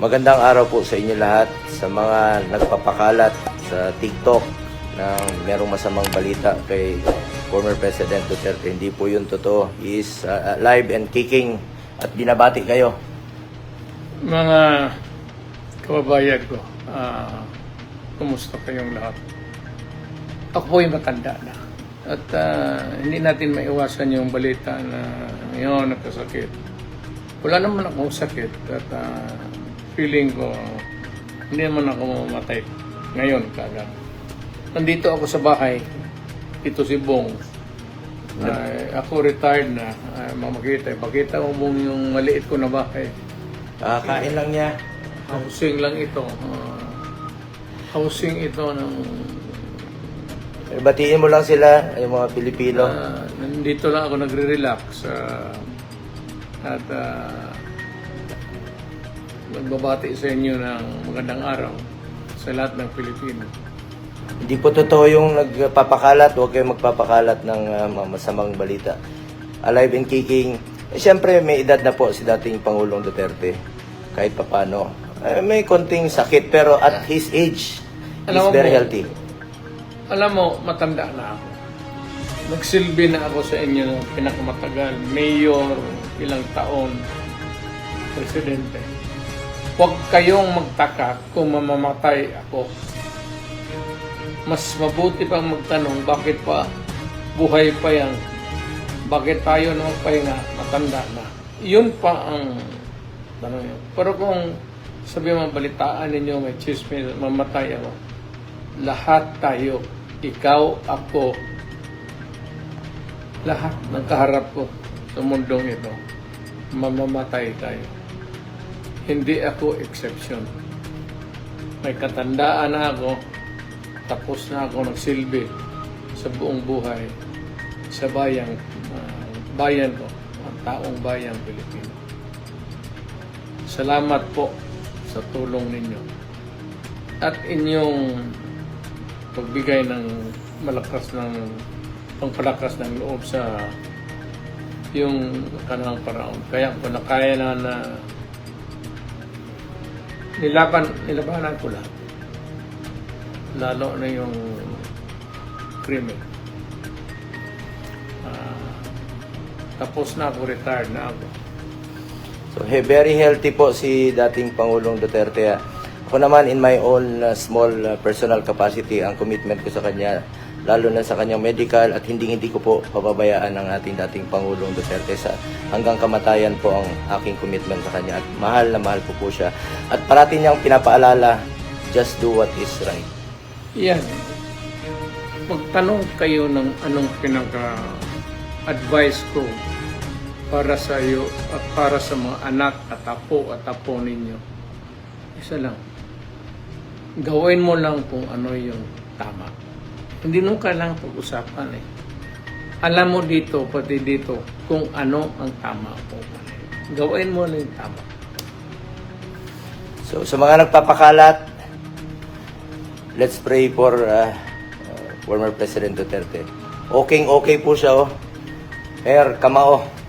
Magandang araw po sa inyo lahat sa mga nagpapakalat sa TikTok ng merong masamang balita kay former President Duterte. Hindi po yun totoo. He is uh, live and kicking at binabati kayo. Mga kababayan ko, ah, kumusta kayong lahat? Ako po'y matanda na. At ah, hindi natin maiwasan yung balita na ngayon nagkasakit. Wala naman akong sakit at ah, feeling ko hindi naman ako mamatay ngayon kagad. Nandito ako sa bahay. Ito si Bong. Ay, ako retired na. Ay, mamakita. Bakita mo Bong yung maliit ko na bahay. Ah, kain lang niya. Housing lang ito. Ah, housing ito ng... Eh, Batiin mo lang sila, yung mga Pilipino. ah, nandito lang ako nagre-relax. ah, at ah, nagbabati sa inyo ng magandang araw sa lahat ng Pilipino. Hindi po totoo yung nagpapakalat. Huwag kayong magpapakalat ng uh, masamang balita. Alive and kicking. Eh, Siyempre, may edad na po si dating Pangulong Duterte. Kahit papano. Eh, may konting sakit, pero at his age, he's Alam mo very po, healthy. Alam mo, matanda na ako. Nagsilbi na ako sa inyo ng pinakamatagal. Mayor, ilang taon, presidente. Huwag kayong magtaka kung mamamatay ako. Mas mabuti pang magtanong, bakit pa buhay pa yan? Bakit tayo na magpahinga, matanda na? Yun pa ang tanong yun. Pero kung sabi mo, balitaan ninyo, may chismis, mamatay ako. Lahat tayo, ikaw, ako, lahat ng kaharap ko sa mundong ito, mamamatay tayo. Hindi ako exception. May katandaan na ako, tapos na ako nagsilbi sa buong buhay sa bayang ah, bayan ko, ang taong bayang Pilipino. Salamat po sa tulong ninyo at inyong pagbigay ng malakas ng pangpalakas ng loob sa yung kanang paraon. Kaya kung nakaya na na nilaban, nilabanan ko lahat. Lalo na yung krimen. Ah, tapos na ako, retired na ako. So, he, very healthy po si dating Pangulong Duterte. Ako naman, in my own uh, small uh, personal capacity, ang commitment ko sa kanya, lalo na sa kanyang medical at hindi-hindi ko po pababayaan ang ating dating Pangulong Duterte sa hanggang kamatayan po ang aking commitment sa kanya at mahal na mahal ko po siya. At parati niyang pinapaalala, just do what is right. Yan. Magtanong kayo ng anong pinaka-advice ko para sa iyo at para sa mga anak at apo at apo ninyo. Isa lang. Gawin mo lang kung ano yung tama. Hindi nung kailangan pag-usapan eh. Alam mo dito, pati dito, kung ano ang tama o mali. Gawin mo lang yung tama. So, sa mga nagpapakalat, let's pray for uh, uh, former President Duterte. Okay, okay po siya, oh. Mayor, kamao.